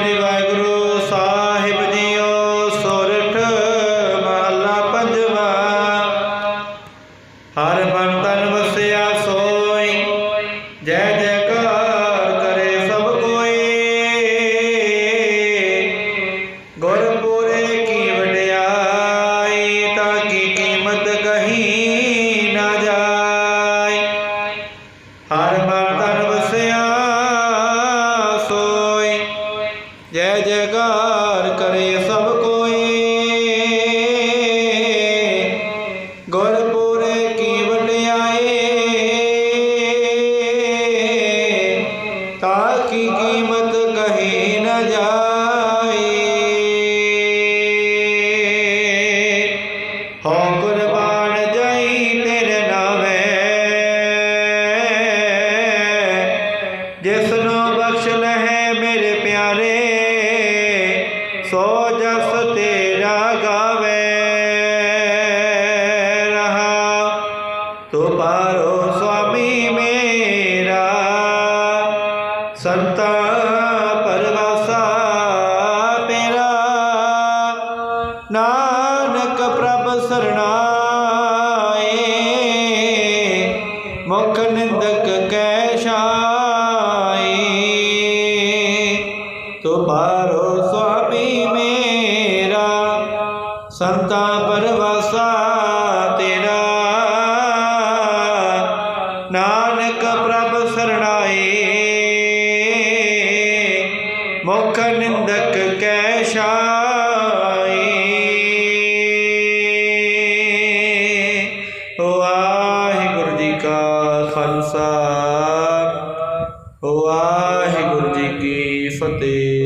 ਸ੍ਰੀ ਵਾਹਿਗੁਰੂ ਸਾਹਿਬ JIO ਸੋਰਠ ਮਹੱਲਾ ਪੰਜਵਾ। ਹਰ ਮਨ ਤਨ ਵਸਿਆ ਸੋਈ ਜੈ ਜੈ ਜੈਕਾਰ ਕਰੇ ਸਭ ਕੋਈ। ਗੁਰਪੁਰੇ ਕੀ ਵਡਿਆਈ ਤਾਂ ਕੀ ਕੀਮਤ ਕਹੀ ਨਾ ਜਾ ਤੋ ਪਾਰੋ ਸੁਆਮੀ ਮੇਰਾ। ਸੰਤਾ ਪਰਵਾਸਾ ਤੇਰਾ। ਨਾਨਕ ਪ੍ਰਭ ਸਰਣਾਏ। ਮੁਖ ਨਿੰਦਕ ਕੈ ਛਾਈ ਤੋ ਪਾਰੋ ਸੁਆਮੀ ਮੇਰਾ। ਸੰਤਾ ਨਾਨਕ ਪ੍ਰਭ ਸਰਣਾਏ। ਮੁਖ ਨਿੰਦਕ ਕੈ ਛਾਈ ਵਾਹਿਗੁਰੂ ਜੀ ਕਾ ਖਾਲਸਾ। ਵਾਹਿਗੁਰੂ ਜੀ ਕੀ ਫਤਿਹ।